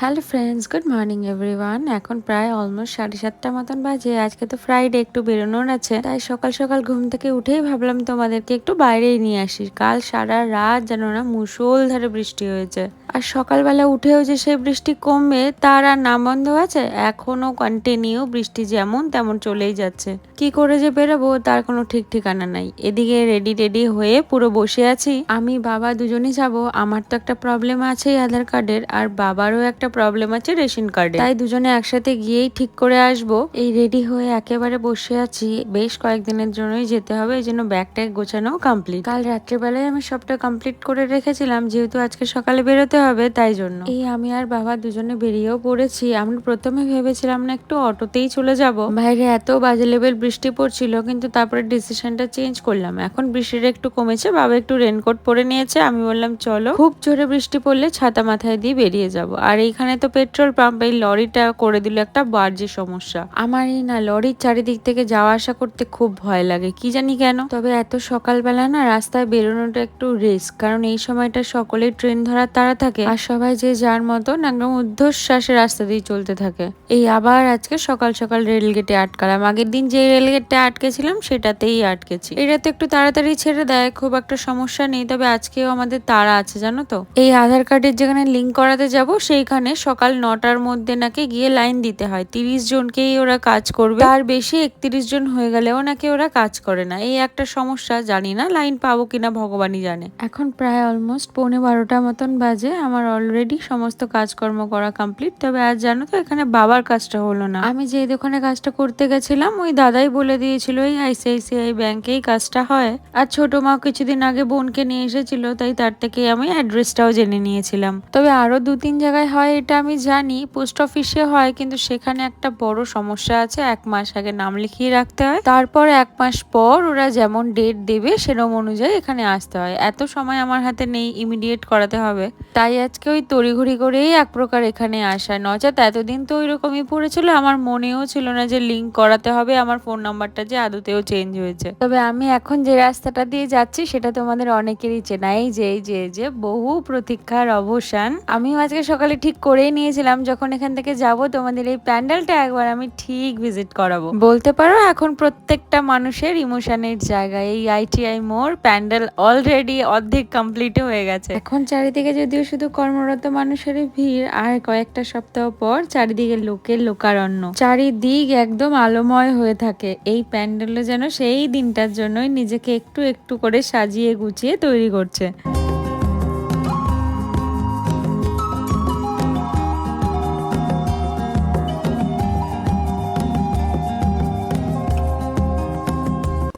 Hello friends good morning everyone এখন প্রায় almost সাড়ে সাতটা মতন বাজে। আজকে তো ফ্রাইডে একটু বেরোনোর আছে। তাই সকাল সকাল ঘুম থেকে উঠেই ভাবলাম তোমাদেরকে একটু বাইরেই নিয়ে আসি। কাল সারা রাত যেন না মুসলধারে বৃষ্টি হয়েছে। আর সকালবেলা উঠেও যে সেই বৃষ্টি কমবে তার আর নাম বন্ধ আছে? এখনও কন্টিনিউ বৃষ্টি যেমন তেমন চলেই যাচ্ছে। কি করে যে বেরোবো, তার কোনো ঠিক ঠিকানা নাই। এদিকে রেডি টেডি হয়ে পুরো বসে আছি। আমি, বাবা দুজনেই যাব। আমার তো একটা প্রবলেম আছে আধার কার্ডের, আর বাবারও একটা প্রবলেম আছে রেশন কার্ডে তাই দুজনে একসাথে গিয়েই ঠিক করে আসব। এই রেডি হয়ে একেবারে বসে আছি। বেশ কয়েকদিনের জন্যই যেতে হবে, এই জন্য ব্যাগ ট্যাগ গোছানো কমপ্লিট কাল রাত্রেবেলায় আমি সবটা কমপ্লিট করে রেখেছিলাম। যেহেতু আজকে সকালে বেরোতে হবে তাই জন্য। এই আমি আর বাবা দুজনে বেরিয়েও পড়েছি। আমরা প্রথমে ভেবেছিলাম না একটু অটোতেই চলে যাব। বাইরে এত বাজে লেভেল বৃষ্টি পড়ছিল, কিন্তু তারপরে ডিসিশনটা চেঞ্জ করলাম। এখন বৃষ্টিটা একটু কমেছে, বাবা একটু রেনকোট পরে নিয়েছে। আমি বললাম, চলো। খুব জোরে বৃষ্টি পড়লে ছাতা মাথায় দিয়ে বেরিয়ে যাব। আর এইখানে তো পেট্রোল পাম্প এই লরিটা করে দিল একটা বার্জে সমস্যা। আমার এই না, লরির চারিদিক থেকে যাওয়া আসা করতে খুব ভয় লাগে, কি জানি কেন? তবে এত সকালবেলা না রাস্তায় বেরোনোটা একটু রিস্ক কারণ এই সময়টা সকলেই ট্রেন ধরার তাড়া থাকে। আর সবাই যে যার মতন একদম ঊর্ধ্বশ্বাসে রাস্তা দিয়ে চলতে থাকে। এই আবার আজকে সকাল সকাল রেল গেটে আটকালাম। আগের দিন যে রেল আটকেছিলাম, সেটাতেই আটকেছি। এটা তো একটু তাড়াতাড়ি ছেড়ে দেয়, খুব একটা সমস্যা নেই। তবে আজকেও আমাদের তাড়া আছে, জানো তো? এই আধার কার্ডের যেখানে লিঙ্ক করাতে যাব, সেইখানে সকাল নটার মধ্যে নাকি গিয়ে লাইন দিতে হয়। তিরিশ জনকেই ওরা কাজ করবে। তার বেশি একত্রিশ জন হয়ে গেলেও নাকি ওরা কাজ করে না। এই একটা সমস্যা, জানি না লাইন পাবো কিনা, ভগবানই জানে। এখন প্রায় অলমোস্ট পৌনে বারোটা মতন বাজে। আমার অলরেডি সমস্ত কাজকর্ম করা কমপ্লিট তবে আজ জানো তো, এখানে বাবার কাজটা হলো না। আমি যে দোকানে কাজটা করতে গেছিলাম, ওই দাদাই বলে দিয়েছিল, এই আইসিআইসিআই ব্যাংকেই কাজটা হয়। আর ছোট মা কিছুদিন আগে বোনকে নিয়ে এসেছিল, তাই তার থেকে আমি অ্যাড্রেসটাও জেনে নিয়েছিলাম। তবে আরও দু তিন জায়গায় হয়, এটা আমি জানি পোস্ট অফিসে হয়, কিন্তু সেখানে একটা বড় সমস্যা আছে, এক মাস আগে নাম লিখিয়ে রাখতে হয়। তারপর এক মাস পর ওরা যেমন ডেট দেবে সেরকম অনুযায়ী এখানে আসতে হয়। এত সময় আমার হাতে নেই ইমিডিয়েট করাতে হবে। তাই আজকে ওই তড়িঘড়ি করেই এক প্রকার এখানে আসা। নচেত এতদিন তো ওই রকমই পড়েছিল, আমার মনেও ছিল না যে লিঙ্ক করাতে হবে, আমার ফোন নাম্বারটা যে আদতেও চেঞ্জ হয়েছে। তবে আমি এখন যে রাস্তাটা দিয়ে যাচ্ছি, সেটা তোমাদের অনেকেরই চেনা। এই যে এই যে যে, বহু প্রতীক্ষার অবসান। আমিও আজকে সকালে ঠিক করেই নিয়েছিলাম, যখন এখান থেকে যাব, তোমাদের এই প্যান্ডেলটা একবার আমি ঠিক ভিজিট করাবো। বলতে পারো, এখন প্রত্যেকটা মানুষের ইমোশনের জায়গা। এই আইটিআই মোর প্যান্ডেল অলরেডি অর্ধেক কমপ্লিট হয়ে গেছে। এখন চারিদিকে যদিও শুধু কর্মরত মানুষের ভিড়, আর কয়েকটা সপ্তাহ পর চারিদিকে লোকের লোকারণ্য। চারিদিক একদম আলোময় হয়ে থাকে। এই প্যান্ডেলও যেন সেই দিনটার জন্যই নিজেকে একটু একটু করে সাজিয়ে গুছিয়ে তৈরি করছে।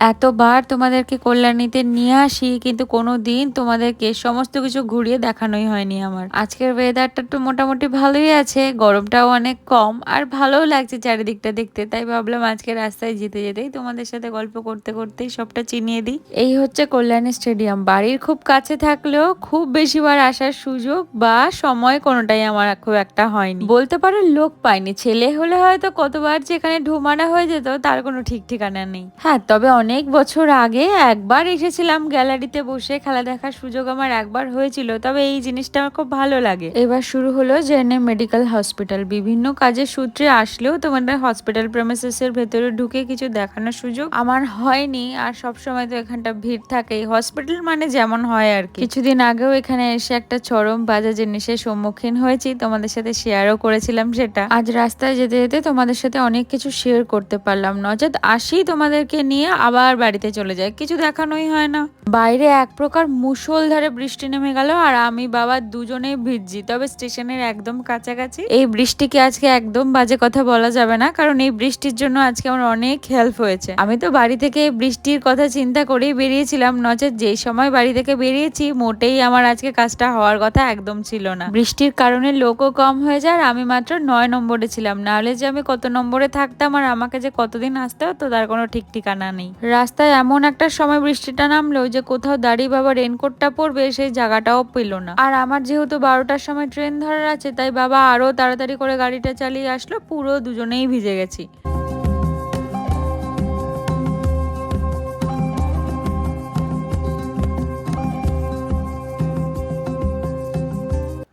এতবার তোমাদেরকে কল্যাণীতে নিয়ে আসি, কিন্তু কোনো দিন তোমাদেরকে সমস্ত কিছু ঘুরিয়ে দেখানোই হয়নি আমার। আজকের ওয়েদারটা তো মোটামুটি ভালোই আছে, গরমটাও অনেক কম, আর ভালোও লাগছে চারিদিকটা দেখতে। তাই ভাবলাম আজকে রাস্তায় যেতে যেতেই তোমাদের সাথে গল্প করতে করতেই সবটা চিনিয়ে দিই। এই হচ্ছে কল্যাণী স্টেডিয়াম। বাড়ির খুব কাছে থাকলেও খুব বেশিবার আসার সুযোগ বা সময় কোনোটাই আমার খুব একটা হয়নি। বলতে পারো লোক পাইনি। ছেলে হলে হয়তো কতবার যেখানে ঢুমানা হয়ে যেত, তার কোনো ঠিক ঠিকানা নেই। হ্যাঁ তবে অনেক বছর আগে একবার এসেছিলাম গ্যালারিতে বসে খেলা দেখার সুযোগ আমার একবার হয়েছিল, তবে এই জিনিসটা আমার খুব ভালো লাগে। এবার শুরু হলো জেনে মেডিকেল হসপিটাল। বিভিন্ন কাজের সূত্রে আসলেও তোমাদের হসপিটাল প্রেমিসেস এর ভেতরে ঢুকে কিছু দেখানোর সুযোগ আমার হয়নি, আর সব সময় তো এখানটা ভিড় থাকে হসপিটাল মানে যেমন হয় আর কিছুদিন আগেও এখানে এসে একটা চরম বাজে জিনিসের সম্মুখীন হয়েছি, তোমাদের সাথে শেয়ারও করেছিলাম সেটা। আজ রাস্তায় যেতে যেতে তোমাদের সাথে অনেক কিছু শেয়ার করতে পারলাম। নচেত আসি তোমাদেরকে নিয়ে, আবার বাড়িতে চলে যায়, কিছু দেখানোই হয় না। বাইরে এক প্রকার মুষলধারে বৃষ্টি নেমে গেল আর আমি বাবা দুজনেই ভিজছি। তবে স্টেশনের একদম কাছাকাছি এই বৃষ্টিকে আজকে একদম বাজে কথা বলা যাবে না, কারণ এই বৃষ্টির জন্য আজকে আমার অনেক হেল্প হয়েছে। আমি তো বাড়ি থেকে বৃষ্টির কথা চিন্তা করেই বেরিয়েছিলাম, নচেত যেই সময় বাড়ি থেকে বেরিয়েছি, মোটেই আমার আজকে কাজটা হওয়ার কথা একদম ছিল না। বৃষ্টির কারণে লোকও কম হয়ে যায় আর আমি মাত্র নয় নম্বরে ছিলাম। নাহলে যে আমি কত নম্বরে থাকতাম আর আমাকে যে কতদিন আসতে হতো, তার কোনো ঠিক ঠিকানা নেই। রাস্তায় এমন একটা সময় বৃষ্টিটা নামলো যে কোথাও দাঁড়িয়ে বাবা রেনকোটটা পরবে, সেই জায়গাটাও পেল না। আর আমার যেহেতু বারোটার সময় ট্রেন ধরার আছে, তাই বাবা আরও তাড়াতাড়ি করে গাড়িটা চালিয়ে আসলো, পুরো দুজনেই ভিজে গেছি।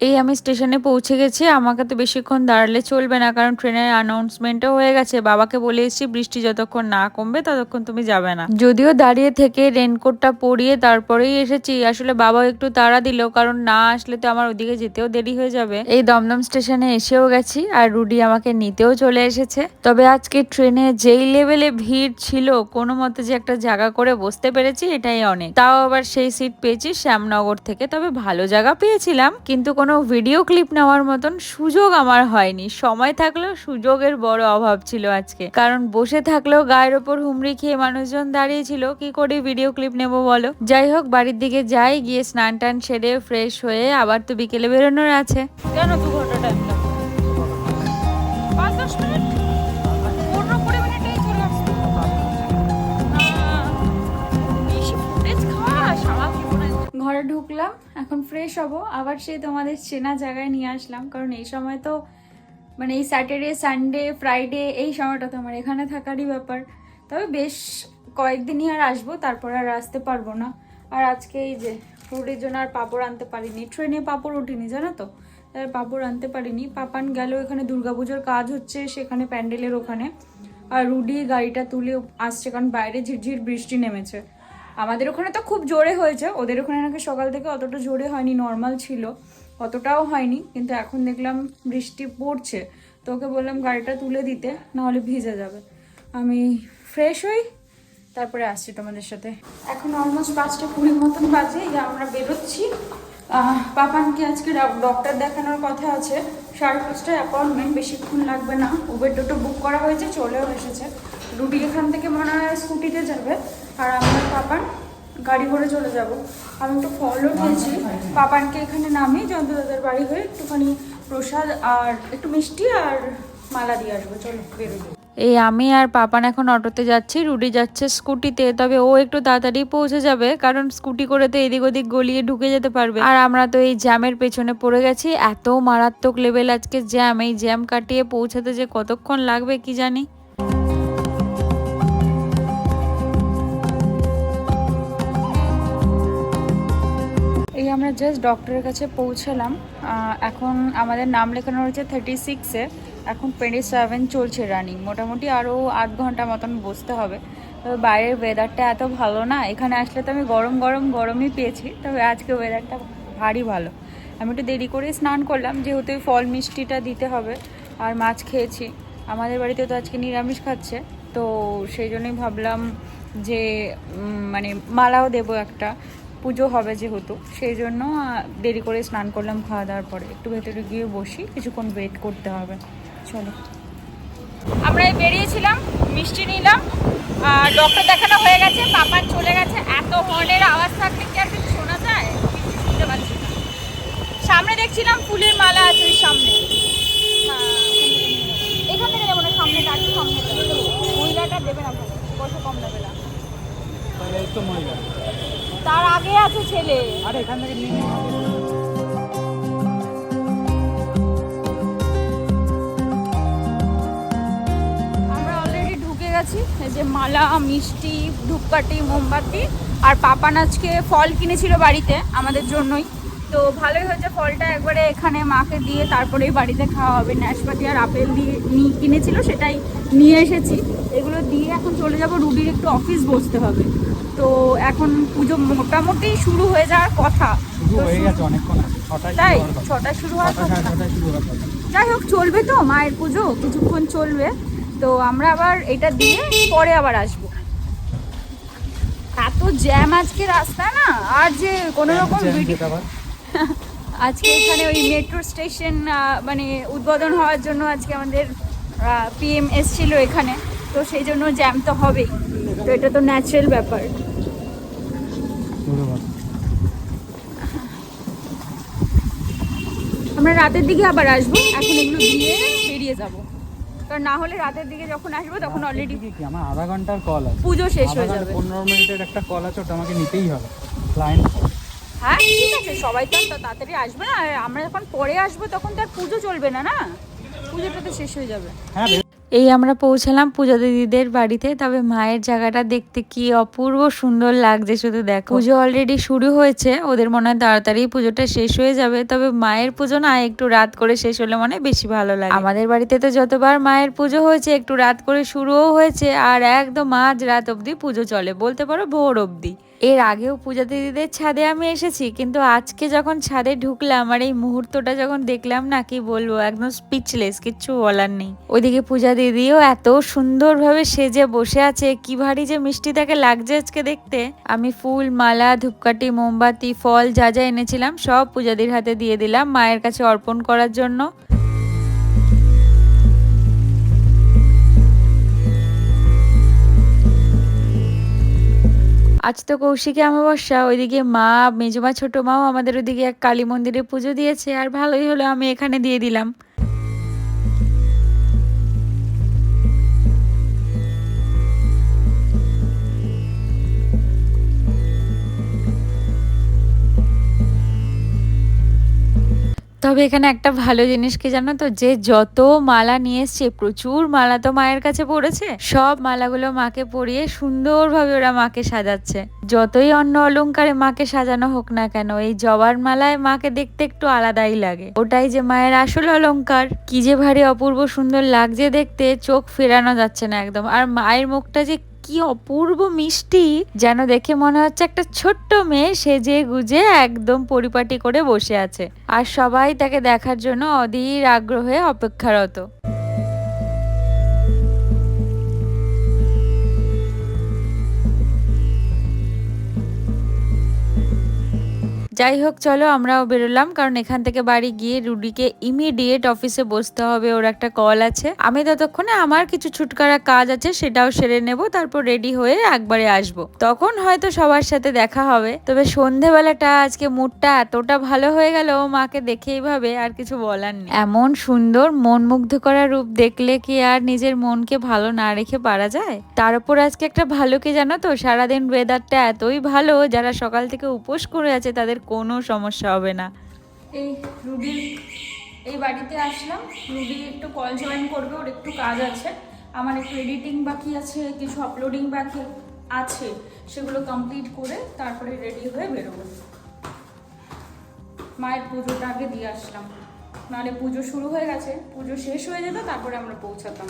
এই আমি স্টেশনে পৌঁছে গেছি। আমাকে তো বেশিক্ষণ দাঁড়ালে চলবে না, কারণ ট্রেনের অ্যানাউন্সমেন্টও হয়ে গেছে। বাবাকে বলে এসেছি, বৃষ্টি যতক্ষণ না কমবে, ততক্ষণ তুমি যাবে না। যদিও দাঁড়িয়ে থেকে রেনকোটটা পরিয়ে তারপরেই এসেছি। আসলে বাবা একটু তাড়া দিল, কারণ না আসলে তো আমার ওদিকে যেতেও দেরি হয়ে যাবে। এই দমদম স্টেশনে এসেও গেছি, আর রুডি আমাকে নিতেও চলে এসেছে। তবে আজকে ট্রেনে যেই লেভেলে ভিড় ছিল, কোনো মতে যে একটা জায়গা করে বসতে পেরেছি, এটাই অনেক। তাও আবার সেই সিট পেয়েছি শ্যামনগর থেকে, তবে ভালো জায়গা পেয়েছিলাম, কিন্তু কোনো ভিডিও ক্লিপ নেওয়ার মতন সুযোগ আমার হয়নি। সময় থাকলেও সুযোগের বড় অভাব ছিল আজকে। কারণ বসে থাকলেও গায়ের ওপর হুমড়ি খেয়ে মানুষজন দাঁড়িয়ে ছিল। কি করে ভিডিও ক্লিপ নেব বলো? যাই হোক, বাড়ির দিকে যাই, গিয়ে স্নান টান সেরে ফ্রেশ হয়ে আবার তো বিকেলে বেরোনোর আছে। কেন দু ঘরে ঢুকলাম, এখন ফ্রেশ হব। আবার সেই তোমাদের চেনা জায়গায় নিয়ে আসলাম, কারণ এই সময় তো মানে এই স্যাটারডে সানডে ফ্রাইডে এই সময়টা তো আমার এখানে থাকারই ব্যাপার। তবে বেশ কয়েকদিনই আর আসব, তারপর আর আসতে পারব না। আর আজকে এই যে রুটির জন্য আর পাপড় আনতে পারিনি। ট্রেনে পাপড় উঠিনি, জানো তো? তাই পাপড় আনতে পারিনি। পাপান গেল, এখানে দুর্গাপুজোর কাজ হচ্ছে, সেখানে প্যান্ডেলের ওখানে। আর রুডি গাড়িটা তুলে আসছে, কারণ বাইরে ঝিরঝির বৃষ্টি নেমেছে। আমাদের ওখানে তো খুব জোরে হয়েছে। ওদের ওখানে নাকি সকাল থেকে অতটা জোরে হয়নি নর্মাল ছিল। অতটাও হয়নি, কিন্তু এখন দেখলাম বৃষ্টি পড়ছে। তো ওকে বললাম, গাড়িটা তুলে দিতে, নাহলে ভিজে যাবে। আমি ফ্রেশ হই, তারপরে আসছি তোমাদের সাথে। এখন অলমোস্ট পাঁচটা কুড়ি মতন বাজে আমরা বেরোচ্ছি। পাপানকে আজকে ডক্টর দেখানোর কথা আছে। সাড়ে পাঁচটায় অ্যাপয়েন্টমেন্ট বেশিক্ষণ লাগবে না। উবের দুটো বুক করা হয়েছে, চলেও এসেছে। রুটি এখান থেকে মনে হয় স্কুটিতে যাবে। আর আমার পাপান গাড়ি করে চলে যাব। আমি একটু ফলও খেয়েছি। পাপানকে এখানে নামিয়ে দাদার বাড়ি হয়ে একটুখানি প্রসাদ আর একটু মিষ্টি আর মালা দিয়ে আসব। চলো বেরোবো এই আমি আর পাপান এখন অটোতে যাচ্ছি, রুডি যাচ্ছে স্কুটিতে, তবে ও একটু তাড়াতাড়ি পৌঁছে যাবে, কারণ স্কুটি করে তো এদিক ওদিক গলিয়ে ঢুকে যেতে পারবে। আর আমরা তো এই জ্যামের পেছনে পড়ে গেছি, এত মারাত্মক লেভেল আজকে জ্যাম, এই জ্যাম কাটিয়ে পৌঁছাতে যে কতক্ষণ লাগবে কি জানি। আমরা জাস্ট ডক্টরের কাছে পৌঁছালাম। এখন আমাদের নাম লেখানো রয়েছে থার্টি সিক্সে এখন টোয়েন্টি সেভেন চলছে রানিং মোটামুটি আরও আধ ঘণ্টা মতন বসতে হবে। তবে বাইরের ওয়েদারটা এত ভালো না। এখানে আসলে তো আমি গরম গরম, গরমই পেয়েছি। তবে আজকে ওয়েদারটা ভারী ভালো। আমি একটু দেরি করে স্নান করলাম। যেহেতু ফল মিষ্টিটা দিতে হবে আর মাছ খেয়েছি। আমাদের বাড়িতে তো আজকে নিরামিষ খাচ্ছে। তো সেই জন্যই ভাবলাম যে মানে মালাও দেবো একটা। পুজো হবে যেহেতু, সেই জন্য দেরি করে স্নান করলাম, খাওয়া দাওয়ার পরে। একটু ভেতরে গিয়ে বসি, কিছুক্ষণ ওয়েট করতে হবে। চলো। আমরা বেরিয়েছিলাম, মিষ্টি নিলাম ডক্টর দেখানো হয়ে গেছে পাপার চলে গেছে। এত হর্নের আওয়াজ থাকলে কি আর কিছু শোনা যায়? শুনতে পাচ্ছি না। সামনে দেখছিলাম ফুলের মালা আছে ওই সামনে। এখান থেকে যাব না সামনে একটু সামনে। মহিলাটা দেবে না পয়সা কম দেবে না। তার আগে আছে ছেলে। আরে এখান থেকে নিয়ে আমরা অলরেডি ঢুকে গেছি। এই যে মালা মিষ্টি ধূপকাঠি মোমবাতি আর পাপান আজকে ফল কিনেছিল বাড়িতে আমাদের জন্যই। তো ভালোই হয়েছে ফলটা একবারে এখানে মাকে দিয়ে তারপরেই বাড়িতে খাওয়া হবে। নাশপাতি আর আপেল দিয়ে নিয়ে কিনেছিল সেটাই নিয়ে এসেছি। এগুলো দিয়ে এখন চলে যাব রুবির একটু অফিস বসতে হবে। তো এখন পুজো মোটামুটি শুরু হয়ে যাওয়ার কথা। তাই। ছটা শুরু হওয়ার কথা। যাই হোক চলবে তো মায়ের পুজো কিছুক্ষণ চলবে। তো আমরা আবার এটা দিয়ে পরে আবার আসব। এত জ্যাম আজকে রাস্তায় না আর যে কোনো রকম ভিডিও। আজকে এখানে ওই মেট্রো স্টেশন মানে উদ্বোধন হওয়ার জন্য আজকে আমাদের পিএম এসছিল এখানে। তো সেই জন্য জ্যাম তো হবেই। তো এটা তো ন্যাচারাল ব্যাপার। আমরা রাতের দিকে আবার আসব। এখন এগুলো দিয়ে বেরিয়ে যাব। কারণ না হলে রাতের দিকে যখন আসব তখন অলরেডি কি? আমার আধা ঘণ্টার কল আছে। পুজো শেষ হয়ে যাবে। পনেরো মিনিটের একটা কল আছে ওটা আমাকে নিতেই হবে। ক্লায়েন্ট হ্যাঁ ঠিক আছে সবাই তো তাড়াতাড়ি আসবে না আর আমরা যখন পরে আসব তখন তো আর পুজো চলবে না না? পুজোটা তো শেষ হয়ে যাবে। হ্যাঁ এই আমরা পৌঁছালাম পূজা দিদিদের বাড়িতে তবে মায়ের জায়গাটা দেখতে কি অপূর্ব সুন্দর লাগছে শুধু দেখো। পুজো অলরেডি শুরু হয়েছে ওদের মনে হয় তাড়াতাড়ি পুজোটা শেষ হয়ে যাবে তবে মায়ের পুজো না একটু রাত করে শেষ হলে মনে হয় বেশি ভালো লাগে। আমাদের বাড়িতে তো যতবার মায়ের পুজো হয়েছে একটু রাত করে শুরুও হয়েছে আর একদম মাঝ রাত অবধি পুজো চলে বলতে পারো ভোর অবধি। এর আগেও পূজা দিদিদের ছাদে আমি এসেছি, কিন্তু আজকে যখন ছাদে ঢুকলাম আর এই মুহূর্তটা যখন দেখলাম না, কি বলব, একদম স্পিচলেস কিচ্ছু বলার নেই। ওইদিকে পূজা দিদিও এত সুন্দরভাবে সেজে বসে আছে, কি ভারী যে মিষ্টি তাকে লাগছে আজকে দেখতে। আমি ফুল, মালা, ধূপকাঠি, মোমবাতি, ফল যা যা এনেছিলাম, সব পূজাদির হাতে দিয়ে দিলাম, মায়ের কাছে অর্পণ করার জন্য। আজ তো কৌশিকে অমাবস্যা, ওইদিকে মা, মেজমা, ছোট মাও আমাদের ওইদিকে এক কালী মন্দিরে পুজো দিয়েছে, আর ভালোই হলো আমি এখানে দিয়ে দিলাম। তবে এখানে একটা ভালো জিনিস কি জানো তো? যে যত মালা নিয়ে এসছে, প্রচুর মালা তো মায়ের কাছে পড়েছে। সব মালাগুলো মাকে পরিয়ে সুন্দরভাবে ওরা মাকে সাজাচ্ছে। যতই অন্য অলংকারে মাকে সাজানো হোক না কেন, এই জবার মালায় মাকে দেখতে একটু আলাদাই লাগে। ওটাই যে মায়ের আসল অলংকার কি যে ভারী অপূর্ব সুন্দর লাগছে দেখতে, চোখ ফেরানো যাচ্ছে না একদম। আর মায়ের মুখটা যে কি অপূর্ব মিষ্টি। যেন দেখে মনে হচ্ছে একটা ছোট্ট মেয়ে সেজে গুজে একদম পরিপাটি করে বসে আছে। আর সবাই তাকে দেখার জন্য অধীর আগ্রহে অপেক্ষারত। যাই হোক চলো আমরাও বেরোলাম, কারণ এখান থেকে বাড়ি গিয়ে রুডিকে ইমিডিয়েট অফিসে বসতে হবে, ওর একটা কল আছে। আমি ততক্ষণে আমার কিছু ছুটকারা কাজ আছে, সেটাও সেরে নেব, তারপর রেডি হয়ে একবারে আসব। তখন হয়তো সবার সাথে দেখা হবে। তবে সন্ধেবেলাটা, আজকে মুডটা এতটা ভালো হয়ে গেল, মাকে দেখে এইভাবে আর কিছু বলার নেই। এমন সুন্দর মন মুগ্ধ করা রূপ দেখলে কি আর নিজের মনকে ভালো না রেখে পারা যায়? তার উপর আজকে একটা ভালো কি জানো তো? সারাদিন ওয়েদারটা এতই ভালো, যারা সকাল থেকে উপোস করে আছে, তাদের কোনো সমস্যা হবে না। এই রুবি, এই বাড়িতে আসলাম। রুবি একটু কল জয়েন করবে, ওর একটু কাজ আছে। আমার একটু এডিটিং বাকি আছে, কিছু আপলোডিং বাকি আছে, সেগুলো কমপ্লিট করে তারপরে রেডি হয়ে বেরোবো। মায়ের পুজোটা আগে দিয়ে আসলাম। নাহলে পুজো শুরু হয়ে গেছে, পুজো শেষ হয়ে যেত, তারপরে আমরা পৌঁছাতাম।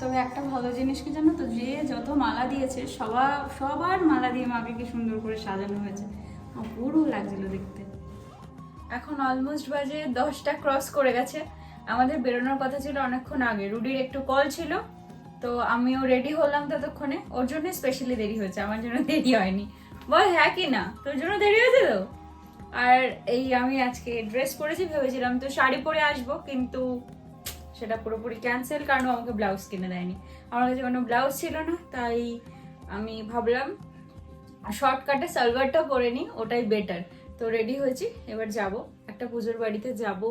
তবে একটা ভালো জিনিস কি জানো তো? যে যত মালা দিয়েছে সবার সবার মালা দিয়ে মাকে কি সুন্দর করে সাজানো হয়েছে। পুরো লাগছিল দেখতে। এখন অলমোস্ট বাজে দশটা ক্রস করে গেছে। আমাদের বেরোনোর কথা ছিল অনেকক্ষণ আগে। রুডির একটু কল ছিল, তো আমিও রেডি হলাম ততক্ষণে। ওর জন্য স্পেশালি দেরি হয়েছে, আমার জন্য দেরি হয়নি। বল হ্যাঁ কি না? তোর জন্য দেরি হয়েছে তো? আর এই আমি আজকে ড্রেস পরেছি, ভেবেছিলাম তো শাড়ি পরে আসব, কিন্তু সেটা পুরোপুরি ক্যান্সেল কারণ আমাকে ব্লাউজ কিনে দেয়নি। আমার কাছে কোনো ব্লাউজ ছিল না, তাই আমি ভাবলাম শর্টকাটে সালভারটা পরে নিই, ওটাই বেটার তো রেডি হয়েছি, এবার যাব। একটা পুজোর বাড়িতে যাব।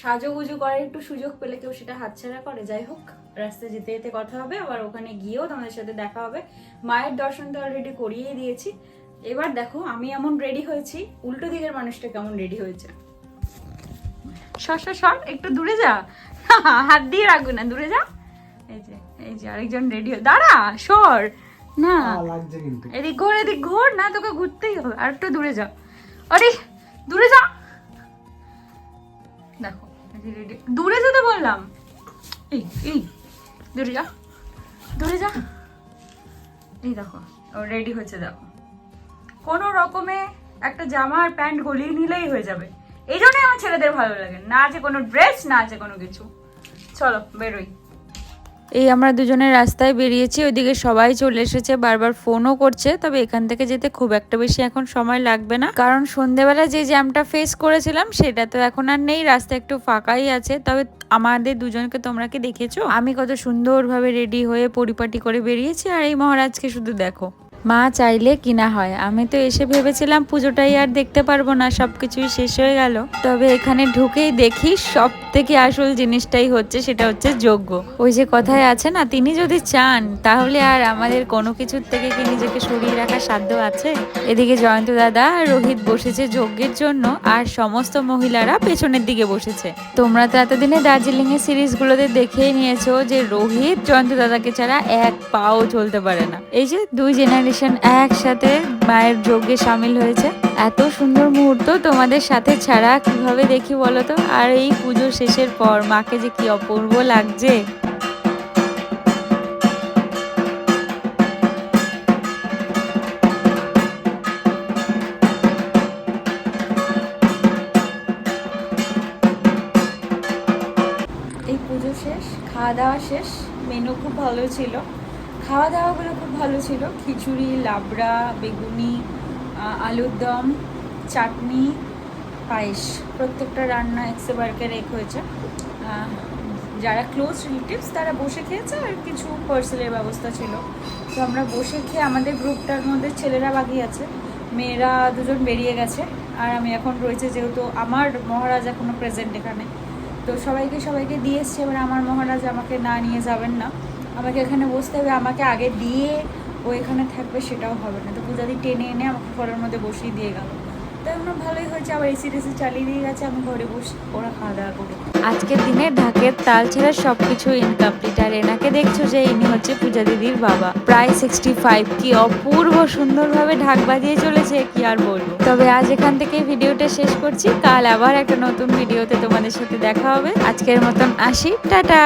সাজুগুজু করার একটু সুযোগ পেলে কেউ সেটা হাতছাড়া করে। যাই হোক, রাস্তায় যেতে যেতে কথা হবে, আবার ওখানে গিয়েও তোমাদের সাথে দেখা হবে। মায়ের দর্শন তো অলরেডি করিয়েই দিয়েছি। এবার দেখো, আমি এমন রেডি হয়েছি, উল্টো দিকের মানুষটা কেমন রেডি হয়েছে। সর সর, একটু দূরে যা। হাত দিয়ে রাখবে না দূরে যা। এই যে এই যে আরেকজন রেডি দাঁড়া সর। না। এদিক ঘোর এদিক ঘোর না তোকে ঘুরতেই হবে। আর একটু দূরে যা। আরে দূরে যা। দেখো। দূরে যেতে বললাম। এই এই দূরে যা। দূরে যা। এই দেখো ও রেডি হয়েছে দেখো। কোনো রকমে একটা জামা আর প্যান্ট গলিয়ে নিলেই হয়ে যাবে। এই জন্যই আমার ছেলেদের ভালো লাগে। না আছে কোনো ড্রেস না আছে কোনো কিছু। চলো, বেরোই। এই আমরা দুজনে রাস্তায় বেরিয়েছি, ওইদিকে সবাই চলে এসেছে, বারবার ফোনও করছে, তবে এখান থেকে যেতে খুব একটা বেশি এখন সময় লাগবে না। কারণ সন্ধেবেলা যে জ্যামটা ফেস করেছিলাম, সেটা তো এখন আর নেই, রাস্তা একটু ফাঁকাই আছে, তবে আমাদের দুজনকে তোমরা কি দেখেছ? আমি কত সুন্দরভাবে রেডি হয়ে পরিপাটি করে বেরিয়েছি, আর এই মহারাজকে শুধু দেখো। মা চাইলে কিনা হয়। আমি তো এসে ভেবেছিলাম পুজোটাই আর দেখতে পারব না, সবকিছুই শেষ হয়ে গেল। তবে এখানে ঢুকেই দেখি সব থেকে আসল জিনিসটাই হচ্ছে, সেটা হচ্ছে যজ্ঞ। ওই যে কথায় আছে না, তিনি যদি চান, তাহলে আর আমাদের কোনো কিছুর থেকে কি নিজেকে সরিয়ে রাখার সাধ্য আছে? এদিকে জয়ন্ত দাদা আর রোহিত বসেছে যজ্ঞের জন্য, আর সমস্ত মহিলারা পেছনের দিকে বসেছে। তোমরা তো এতদিনে দার্জিলিং এর সিরিজগুলোতে দেখেই নিয়েছো যে রোহিত জয়ন্ত দাদাকে ছাড়া এক পাও চলতে পারে না। এই যে দুই জেনারেশন একসাথে মায়ের যজ্ঞে সামিল হয়েছে। এত সুন্দর মুহূর্ত তোমাদের সাথে ছাড়া কীভাবে দেখি বলো তো? আর এই পুজো শেষের পর মাকে যে কি অপূর্ব লাগছে। এই পুজো শেষ, খাওয়া দাওয়া শেষ, মেনু খুব ভালো ছিল। খাওয়া দাওয়াগুলো খুব ভালো ছিল। খিচুড়ি, লাবড়া, বেগুনি আলুর দম, চাটনি, পায়েস। প্রত্যেকটা রান্না এক্সে বার্কের এক হয়েছে। যারা ক্লোজ রিলেটিভস তারা বসে খেয়েছে আর কিছু পার্সেলের ব্যবস্থা ছিল। তো আমরা বসে খেয়ে আমাদের গ্রুপটার মধ্যে ছেলেরা বাকি আছে। মেয়েরা দুজন বেরিয়ে গেছে আর আমি এখন রয়েছে যেহেতু আমার মহারাজ এখনও প্রেজেন্ট এখানে। তো সবাইকে সবাইকে দিয়ে এসছে, এবার আমার মহারাজ আমাকে না নিয়ে যাবেন না। আমাকে এখানে বসতে হবে, আমাকে আগে দিয়ে ও এখানে থাকবে সেটাও হবে না। তো পূজাদি টেনে এনে আমাকে ঘরের মধ্যে বসিয়ে দিয়ে গেল। তাই আমার ভালোই হয়েছে, আবার এসি টেসি চালিয়ে দিয়ে গেছে, আমি ঘরে বসে ওরা খাওয়া দাওয়া করে। আজকের দিনে ঢাকের তাল ছাড়া সবকিছু ইনকমপ্লিট আর এনাকে দেখছ যে ইনি হচ্ছে পূজা দিদির বাবা। প্রায় সিক্সটি ফাইভ কি অপূর্ব সুন্দরভাবে ঢাক বাজিয়ে চলেছে, কি আর বলব। তবে আজ এখান থেকে ভিডিওটা শেষ করছি, কাল আবার একটা নতুন ভিডিওতে তোমাদের সাথে দেখা হবে। আজকের মতন আসি, টাটা!